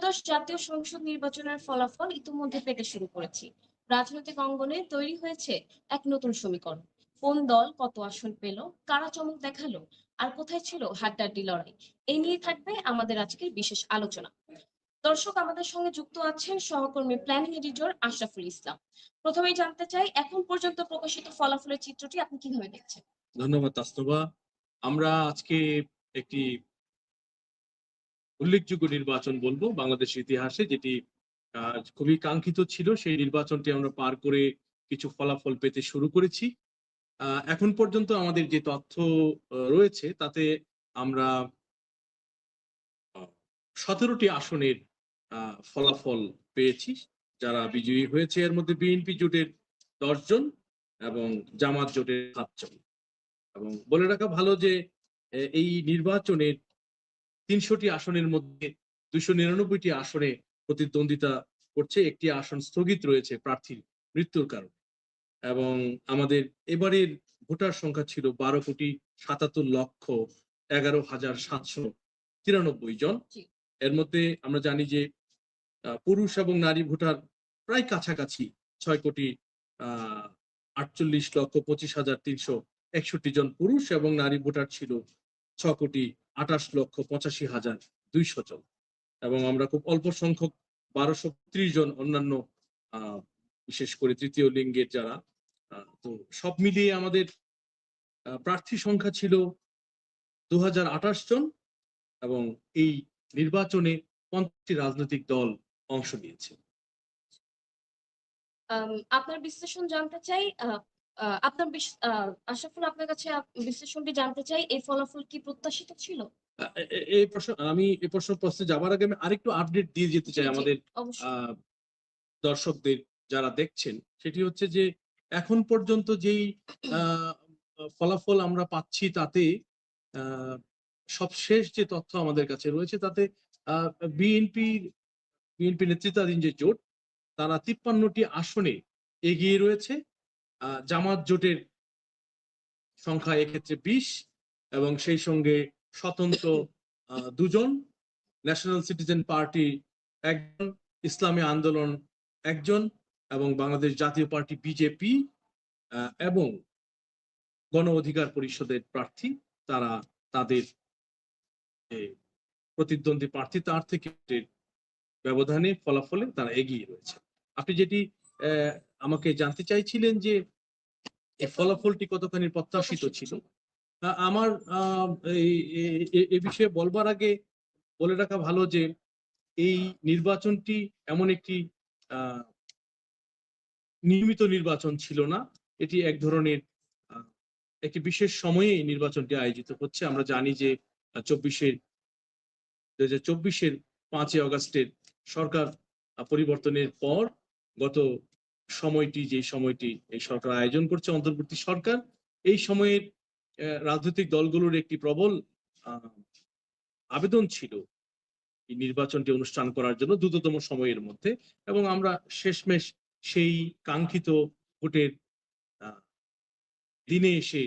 ত্রয়োদশ জাতীয় সংসদ নির্বাচনের ফলাফল ইতিমধ্যে পেতে শুরু করেছি। রাজনৈতিক অঙ্গনে তৈরি হয়েছে এক নতুন সমীকরণ। কোন দল কত আসন পেল, কারা চমক দেখাল, আর কোথায় ছিল হাড্ডাড্ডি লড়াই? এই নিয়ে থাকবে আমাদের আজকের বিশেষ আলোচনা। দর্শক, আমাদের সঙ্গে যুক্ত আছেন সহকর্মী প্ল্যানিং এডিটর আশরাফুল ইসলাম। প্রথমেই জানতে চাই, এখন পর্যন্ত প্রকাশিত ফলাফলের চিত্রটি আপনি কীভাবে দেখছেন? ধন্যবাদ, তাস্তবা। আমরা আজকে একটি উল্লেখযোগ্য নির্বাচন বলব বাংলাদেশের ইতিহাসে যেটি খুবই কাঙ্ক্ষিত ছিল, সেই নির্বাচনটি আমরা পার করে কিছু ফলাফল পেতে শুরু করেছি। এখন পর্যন্ত আমাদের যে তথ্য রয়েছে, তাতে আমরা সতেরোটি আসনের ফলাফল পেয়েছি, যারা বিজয়ী হয়েছে। এর মধ্যে বিএনপি জোটের দশজন এবং জামাত জোটের সাতজন। এবং বলে রাখা ভালো যে এই নির্বাচনের তিনশোটি আসনের মধ্যে দুশো নিরানব্বইটি আসনে প্রতিদ্বন্দ্বিতা করছে। একটি আসন স্থগিত রয়েছে প্রার্থীর মৃত্যুর কারণে। এবং আমাদের এবারের ভোটার সংখ্যা ছিল বারো কোটি সাতাত্তর লক্ষ এগারো হাজার সাতশো তিরানব্বই জন। এর মধ্যে আমরা জানি যে পুরুষ এবং নারী ভোটার প্রায় কাছাকাছি ছয় কোটি আহ আটচল্লিশ লক্ষ পঁচিশ হাজার তিনশো একষট্টি জন পুরুষ এবং নারী ভোটার ছিল ছ কোটি আঠাশ লক্ষ পঁচাশি হাজার দুইশো জন। এবং আমরা খুব অল্প সংখ্যক বারোশো ত্রিশ জন অন্যান্য বিশেষ করে তৃতীয় লিঙ্গের যারা তো সব মিলিয়ে আমাদের প্রার্থী সংখ্যা ছিল দু জন এবং এই নির্বাচনে পঞ্চাশটি রাজনৈতিক দল অংশ নিয়েছে। আপনার বিশ্লেষণ জানতে চাই আপনার আশরাফুল আপনার কাছে বিশ্লেষণটি জানতে চাই এই ফলাফল কি প্রত্যাশিত ছিল? এই প্রশ্ন আমি এই প্রশ্ন প্রশ্নে যাবার আগে আমি আরেকটু আপডেট দিয়ে যেতে চাই আমাদের দর্শকদের যারা দেখছেন। সেটি হচ্ছে যে এখন পর্যন্ত যেই ফলাফল আমরা পাচ্ছি তাতে আহ, সবশেষ যে তথ্য আমাদের কাছে রয়েছে তাতে বিএনপি বিএনপি নেতৃত্বাধীন যে জোট তারা তিপ্পান্নটি আসনে এগিয়ে রয়েছে। জামাত জোটের সংখ্যা এক্ষেত্রে বিশ এবং সেই সঙ্গে স্বতন্ত্র দুজন। ন্যাশনাল সিটিজেন পার্টি একজন, ইসলামী আন্দোলন একজন এবং বাংলাদেশ জাতীয় পার্টি বিজেপি এবং গণ অধিকার পরিষদের প্রার্থী। তারা তাদের প্রতিদ্বন্দ্বী প্রার্থী, তার থেকে ব্যবধানে ফলাফলে তারা এগিয়ে রয়েছে। আপনি যেটি আমাকে জানতে চাইছিলেন যে এই ফলাফলটি কতখানি প্রত্যাশিত ছিল? আমার এই বিষয়ে বলবার আগে বলে রাখা ভালো যে এই নির্বাচনটি এমন একটি আহ, নিয়মিত নির্বাচন ছিল না। এটি এক ধরনের একটি বিশেষ সময়ে এই নির্বাচনটি আয়োজিত হচ্ছে। আমরা জানি যে চব্বিশের দু হাজার চব্বিশের পাঁচই অগস্টের সরকার পরিবর্তনের পর গত সময়টি, যে সময়টি এই সরকার আয়োজন করছে, অন্তর্বর্তী সরকার, এই সময়ের রাজনৈতিক দলগুলোর একটি প্রবল আবেদন ছিল এই নির্বাচনটি অনুষ্ঠান করার জন্য দ্রুততম সময়ের মধ্যে এবং আমরা শেষমেশ সেই কাঙ্ক্ষিত ভোটের দিনে এসে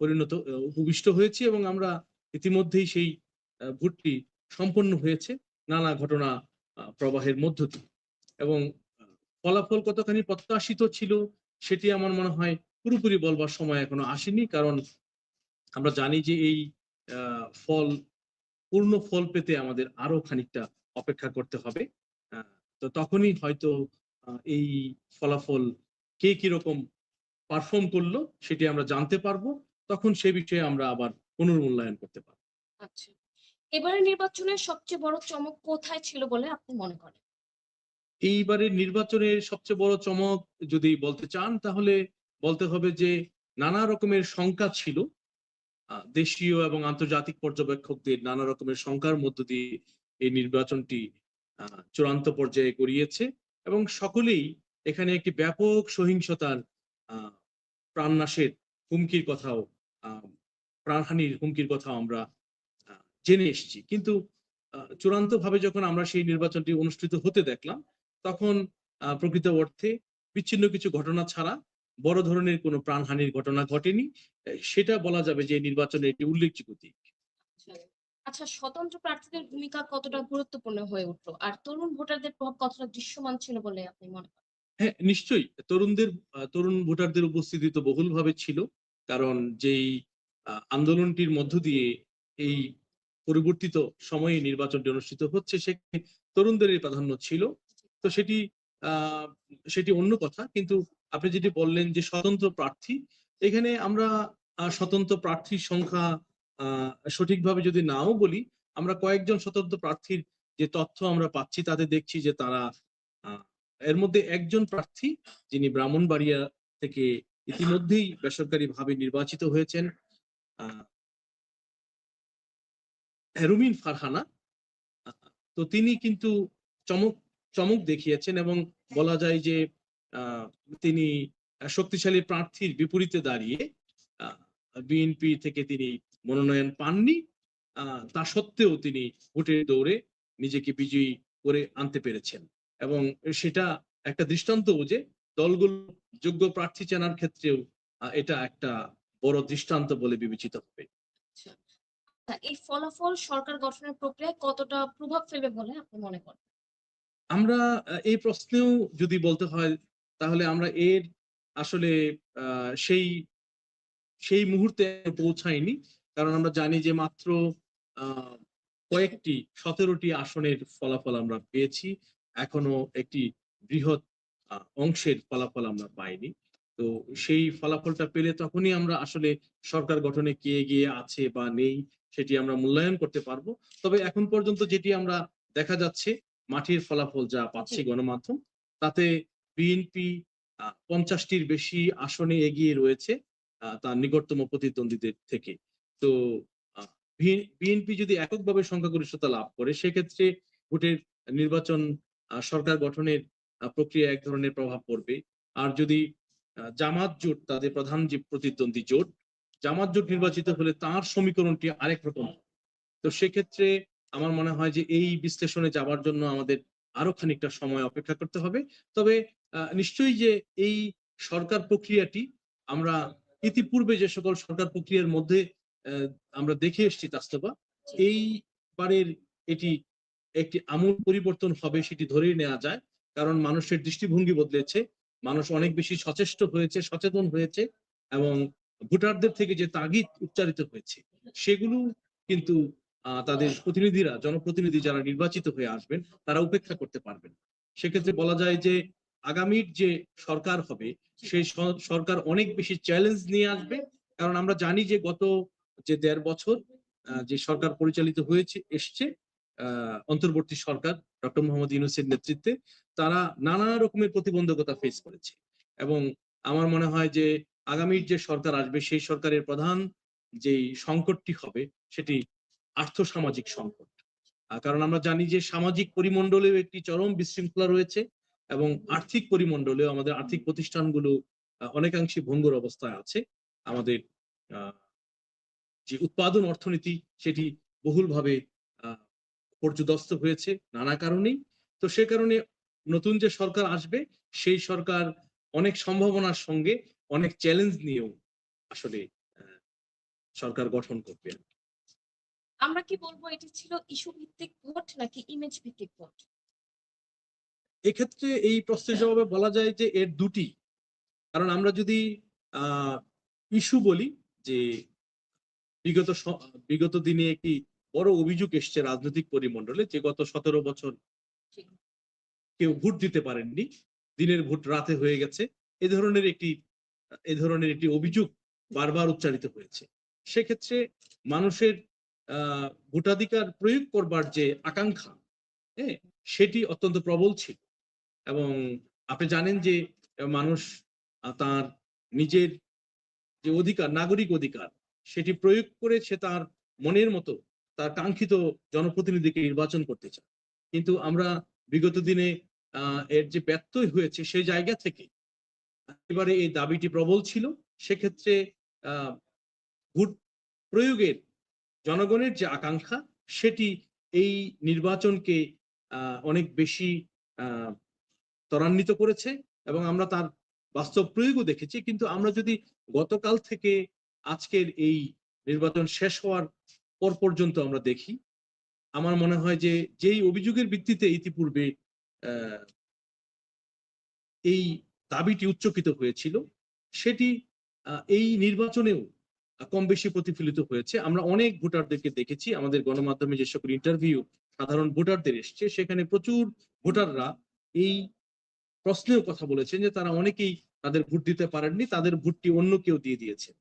পরিণত উপবিষ্ট হয়েছি এবং আমরা ইতিমধ্যেই সেই ভোটটি সম্পন্ন হয়েছে নানা ঘটনা প্রবাহের মধ্য দিয়ে এবং ফলাফল কতখানি প্রত্যাশিত ছিল সেটি আমার মনে হয় পুরোপুরি বলবার সময় এখনও আসেনি, কারণ আমরা জানি যে এই ফল, পূর্ণ ফল পেতে আমাদের আরও খানিকটা অপেক্ষা করতে হবে। তো তখনই হয়তো এই ফলাফল কে কীরকম পারফর্ম করল সেটি আমরা জানতে পারব। তখন সে বিষয়ে আমরা আবার পুনর্মূল্যায়ন করতে পারব। আচ্ছা। এবারের নির্বাচনের সবচেয়ে বড় চমক কোথায় ছিল বলে আপনি মনে করেন? এইবারের নির্বাচনের সবচেয়ে বড় চমক যদি বলতে চান, তাহলে বলতে হবে যে নানা রকমের শঙ্কা ছিল। দেশীয় এবং আন্তর্জাতিক পর্যবেক্ষকদের নানা রকমের শঙ্কার মধ্য দিয়ে এই নির্বাচনটি চূড়ান্ত পর্যায়ে গড়িয়েছে এবং সকলেই এখানে একটি ব্যাপক সহিংসতার প্রাণনাশের হুমকির কথাও প্রাণহানির হুমকির কথাও আমরা জেনে এসেছি। কিন্তু চূড়ান্ত ভাবে যখন আমরা সেই নির্বাচনটি অনুষ্ঠিত হতে দেখলাম তখন প্রকৃত অর্থে বিচ্ছিন্ন কিছু ঘটনা ছাড়া বড় ধরনের কোনো প্রাণহানির ঘটনা ঘটেনি। সেটা বলা যাবে যে এই নির্বাচনের একটি উল্লেখযোগ্য দিক। আচ্ছা স্বতন্ত্র প্রার্থীদের ভূমিকা কতটা গুরুত্বপূর্ণ হয়ে উঠল? আর তরুণ ভোটারদের প্রভাব কতটা দৃশ্যমান ছিল বলে আপনি মনে করেন? হ্যাঁ নিশ্চয়ই। তরুণদের তরুণ ভোটারদের উপস্থিতি তো বহুলভাবে ছিল। কারণ যেই আন্দোলনটির মধ্য দিয়ে এই পরিবর্তিত সময়ে নির্বাচনটি অনুষ্ঠিত হচ্ছে সেখানে তরুণদের প্রাধান্য ছিল। তো সেটি সেটি অন্য কথা। কিন্তু আপনি যেটি বললেন যে স্বতন্ত্র প্রার্থী, এখানে আমরা স্বতন্ত্র প্রার্থীর সংখ্যা সঠিকভাবে যদি নাও বলি, আমরা কয়েকজন স্বতন্ত্র প্রার্থীর যে তথ্য আমরা পাচ্ছি, তাতে দেখছি যে তারা এর মধ্যে একজন প্রার্থী, যিনি ব্রাহ্মণবাড়িয়া থেকে ইতিমধ্যেই বেসরকারি ভাবে নির্বাচিত হয়েছেন হেরুমিন ফারহানা। তো তিনি কিন্তু চমক চমক দেখিয়েছেন এবং বলা যায় যে তিনি শক্তিশালী প্রার্থীর বিপরীতে দাঁড়িয়ে বিএনপি থেকে তিনি মনোনয়ন পাননি। তা সত্ত্বেও তিনি ভোটের দৌড়ে নিজেকে বিজয়ী করে আনতে পেরেছেন। এবং সেটা একটা দৃষ্টান্ত যে, দলগুলো যোগ্য প্রার্থী চেনার ক্ষেত্রেও এটা একটা বড় দৃষ্টান্ত বলে বিবেচিত হবে। এই ফলাফল সরকার গঠনের প্রক্রিয়ায় কতটা প্রভাব ফেলবে বলে আপনি মনে করেন? আমরা এই প্রশ্নেও যদি বলতে হয়, তাহলে আমরা এর আসলে সেই সেই মুহূর্তে পৌঁছায়নি। কারণ আমরা জানি যে মাত্র কয়েকটি, সতেরোটি আসনের ফলাফল আমরা পেয়েছি। এখনও একটি বৃহৎ অংশের ফলাফল আমরা পাইনি। তো সেই ফলাফলটা পেলে তখনই আমরা আসলে সরকার গঠনে কে এগিয়ে আছে বা নেই, সেটি আমরা মূল্যায়ন করতে পারব। তবে এখন পর্যন্ত যেটি আমরা দেখা যাচ্ছে মাঠের ফলাফল যা পাচ্ছি। গণমাধ্যম তাতে বিএনপি পঞ্চাশটির বেশি আসনে এগিয়ে রয়েছে তার নিকটতম প্রতিদ্বন্দ্বীদের থেকে তো বিএনপি যদি এককভাবে সংখ্যাগরিষ্ঠতা লাভ করে সেক্ষেত্রে ভোটের নির্বাচন সরকার গঠনের প্রক্রিয়া এক ধরনের প্রভাব পড়বে আর যদি জামাত জোট তাদের প্রধান যে প্রতিদ্বন্দ্বী জোট জামাত জোট নির্বাচিত হলে তার সমীকরণটি আরেক রকম। তো সেক্ষেত্রে আমার মনে হয় যে এই বিশ্লেষণে যাওয়ার জন্য আমাদের আরও খানিকটা সময় অপেক্ষা করতে হবে। তবে নিশ্চয়ই যে এই সরকার প্রক্রিয়াটি আমরা ইতিপূর্বে যে সকল সরকার প্রক্রিয়ার মধ্যে আমরা দেখে এসেছি তাস্তবা এইবারের এটি একটি আমূল পরিবর্তন হবে সেটি ধরেই নেওয়া যায়। কারণ মানুষের দৃষ্টিভঙ্গি বদলেছে, মানুষ অনেক বেশি সচেষ্ট হয়েছে, সচেতন হয়েছে এবং ভোটারদের থেকে যে তাগিদ উচ্চারিত হয়েছে, সেগুলো কিন্তু তাদের প্রতিনিধিরা জনপ্রতিনিধি যারা নির্বাচিত হয়ে আসবেন তারা উপেক্ষা করতে পারবেন। সেক্ষেত্রে বলা যায় যে আগামীর যে সরকার হবে সেই সরকার অনেক বেশি চ্যালেঞ্জ নিয়ে আসবে। কারণ আমরা জানি যে গত যে দেড় বছর যে সরকার পরিচালিত হয়েছে এসছে অন্তর্বর্তী সরকার ডক্টর মোহাম্মদ ইউনুসের নেতৃত্বে তারা নানা রকমের প্রতিবন্ধকতা ফেস করেছে। এবং আমার মনে হয় যে আগামীর যে সরকার আসবে সেই সরকারের প্রধান যেই সংকটটি হবে সেটি আর্থসামাজিক সংকট। কারণ আমরা জানি যে সামাজিক পরিমণ্ডলেও একটি চরম বিশৃঙ্খলা রয়েছে এবং আর্থিক পরিমণ্ডলেও আমাদের আর্থিক প্রতিষ্ঠানগুলো অনেকাংশে ভঙ্গুর অবস্থায় আছে। আমাদের যে উৎপাদন অর্থনীতি সেটি বহুলভাবে পর্যদস্ত হয়েছে নানা কারণেই। তো সে কারণে নতুন যে সরকার আসবে, সেই সরকার অনেক সম্ভাবনার সঙ্গে অনেক চ্যালেঞ্জ নিয়েও আসলে সরকার গঠন করবে আমরা কি বলব এটি ছিল ইস্যু ভিত্তিক ভোট নাকি ইমেজ ভিত্তিক ভোট? এক্ষেত্রে এই প্রশ্নের জবাবে বলা যায় যে এর দুটি। কারণ আমরা যদি আহ ইস্যু বলি যে বিগত বিগত দিনে একটি বড় অভিযোগ এসছে রাজনৈতিক পরিমণ্ডলে যে গত সতেরো বছর কেউ ভোট দিতে পারেননি দিনের ভোট রাতে হয়ে গেছে এ ধরনের একটি এ ধরনের একটি অভিযোগ বারবার উচ্চারিত হয়েছে। সেক্ষেত্রে মানুষের ভোটাধিকার প্রয়োগ করবার যে আকাঙ্ক্ষা হ্যাঁ সেটি অত্যন্ত প্রবল ছিল। এবং আপনি জানেন যে মানুষ তার নিজের যে অধিকার, নাগরিক অধিকার, সেটি প্রয়োগ করে সে তার মনের মতো তার কাঙ্ক্ষিত জনপ্রতিনিধিকে নির্বাচন করতে চায়। কিন্তু আমরা বিগত দিনে এর যে ব্যত্যয় হয়েছে সেই জায়গা থেকে, এবারে এই দাবিটি প্রবল ছিল। সেক্ষেত্রে, আহ, ভোট প্রয়োগের জনগণের যে আকাঙ্ক্ষা, সেটি এই নির্বাচনকে অনেক বেশি ত্বরান্বিত করেছে এবং আমরা তার বাস্তব প্রয়োগও দেখেছি। কিন্তু আমরা যদি গতকাল থেকে আজকের এই নির্বাচন শেষ হওয়ার পর পর্যন্ত আমরা দেখি, আমার মনে হয় যে যেই অভিযোগের ভিত্তিতে ইতিপূর্বে এই দাবিটি উচ্চকিত হয়েছিল, সেটি এই নির্বাচনেও কম বেশি প্রতিফলিত হয়েছে। আমরা অনেক ভোটারদেরকে দেখেছি, আমাদের গণমাধ্যমে যে সকল ইন্টারভিউ সাধারণ ভোটারদের এসছে, সেখানে প্রচুর ভোটাররা এই প্রশ্নেও কথা বলেছেন যে তারা অনেকেই তাদের ভোট দিতে পারেননি, তাদের ভোটটি অন্য কেউ দিয়ে দিয়েছে।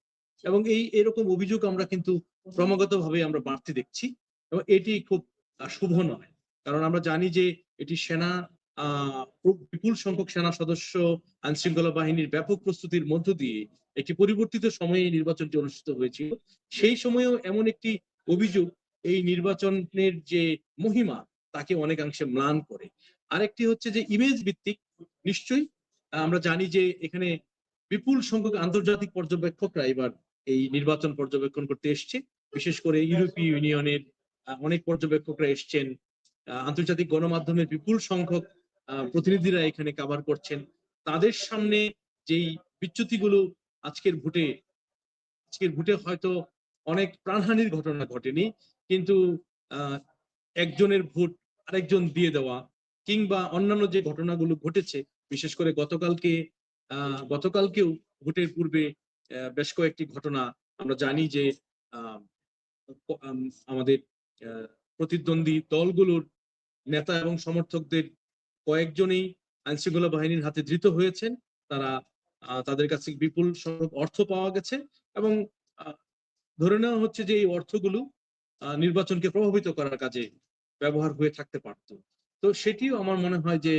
এবং এই, এরকম অভিযোগ আমরা কিন্তু ক্রমাগত ভাবে আমরা বাড়তে দেখছি এবং এটি খুব শুভ নয়। কারণ আমরা জানি যে এটি সেনা, আহ, বিপুল সংখ্যক সেনা সদস্য আইন শৃঙ্খলা বাহিনীর ব্যাপক প্রস্তুতির মধ্য দিয়ে একটি পরিবর্তিত সময়ে এই নির্বাচনটি অনুষ্ঠিত হয়েছিল। সেই সময়েও এমন একটি অভিযোগ, এই নির্বাচনের যে মহিমা, তাকে অনেকাংশে ম্লান করে। আরেকটি হচ্ছে যে ইমেজ ভিত্তিক, নিশ্চয়ই আমরা জানি যে এখানে বিপুল সংখ্যক আন্তর্জাতিক পর্যবেক্ষকরা এবার এই নির্বাচন পর্যবেক্ষণ করতে এসছে। বিশেষ করে ইউরোপীয় ইউনিয়নের অনেক পর্যবেক্ষকরা এসছেন। আন্তর্জাতিক গণমাধ্যমের বিপুল সংখ্যক প্রতিনিধিরা এখানে কাভার করছেন। তাদের সামনে যেই বিচ্যুতিগুলো আজকের ভোটে আজকের ভোটে হয়তো অনেক প্রাণহানির ঘটনা ঘটেনি, কিন্তু একজনের ভোট আরেকজন দিয়ে দেওয়া কিংবা অন্যান্য যে ঘটনাগুলো ঘটেছে, বিশেষ করে গতকালকে গতকালকেও ভোটের পূর্বে বেশ কয়েকটি ঘটনা আমরা জানি যে আমাদের প্রতিদ্বন্দ্বী দলগুলোর নেতা এবং সমর্থকদের কয়েকজনেই আইনশৃঙ্খলা বাহিনীর হাতে ধৃত হয়েছেন, তারা তাদের কাছে বিপুল সংখ্যক অর্থ পাওয়া গেছে এবং ধরে নেওয়া হচ্ছে যে এই অর্থগুলো নির্বাচনকে প্রভাবিত করার কাজে ব্যবহার হয়ে থাকতে পারত। তো সেটিও আমার মনে হয় যে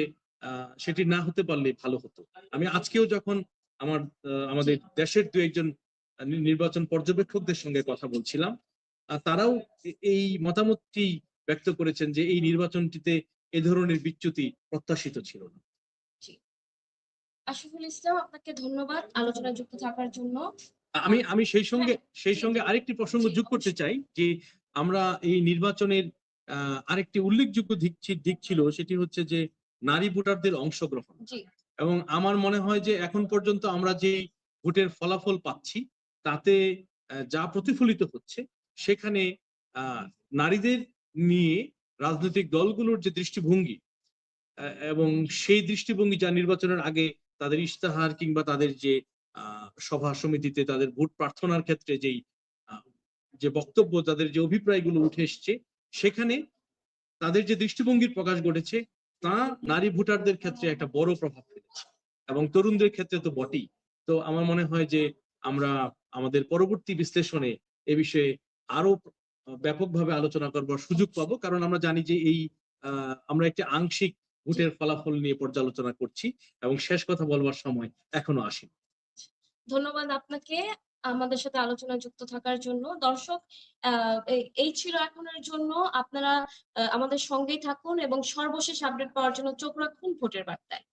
সেটি না হতে পারলে ভালো হতো। আমি আজকেও যখন আমার আমাদের দেশের দু একজন নির্বাচন পর্যবেক্ষকদের সঙ্গে কথা বলছিলাম তারাও এই মতামতটি ব্যক্ত করেছেন যে এই নির্বাচনটিতে এ ধরনের বিচ্যুতি প্রত্যাশিত ছিল না। আশিফুল ইসলাম আপনাকে ধন্যবাদ আলোচনায় যুক্ত থাকার জন্য। আমি আমি সেই সঙ্গে সেই সঙ্গে আরেকটি প্রসঙ্গ যোগ করতে চাই যে আমরা এই নির্বাচনের আরেকটি উল্লেখযোগ্য দিক দিক ছিল সেটি হচ্ছে যে নারী ভোটারদের অংশগ্রহণ। এবং আমার মনে হয় যে এখন পর্যন্ত আমরা যে ভোটের ফলাফল পাচ্ছি তাতে যা প্রতিফলিত হচ্ছে সেখানে আহ, নারীদের নিয়ে রাজনৈতিক দলগুলোর যে দৃষ্টিভঙ্গি এবং সেই দৃষ্টিভঙ্গি যা নির্বাচনের আগে তাদের ইশতেহার কিংবা তাদের যে সভা সমিতিতে তাদের ভোট প্রার্থনার ক্ষেত্রে যেই যে বক্তব্য, তাদের যে অভিপ্রায়গুলো উঠে এসছে, সেখানে তাদের যে দৃষ্টিভঙ্গির প্রকাশ ঘটেছে, তা নারী ভোটারদের ক্ষেত্রে একটা বড় প্রভাব ফেলেছে এবং তরুণদের ক্ষেত্রে তো বটেই। তো আমার মনে হয় যে, আমরা আমাদের পরবর্তী বিশ্লেষণে এ বিষয়ে আরও ব্যাপকভাবে আলোচনা করবার সুযোগ পাবো, কারণ আমরা জানি যে এই আমরা একটি আংশিক ভোটের ফলাফল নিয়ে পর্যালোচনা করছি এবং শেষ কথা বলবার সময় এখনও আসেনি। ধন্যবাদ আপনাকে আমাদের সাথে আলোচনা যুক্ত থাকার জন্য। দর্শক এই- ছিল এখনের জন্য। আপনারা আমাদের সঙ্গেই থাকুন এবং সর্বশেষ আপডেট পাওয়ার জন্য চোখ রাখুন ভোটের বার্তায়।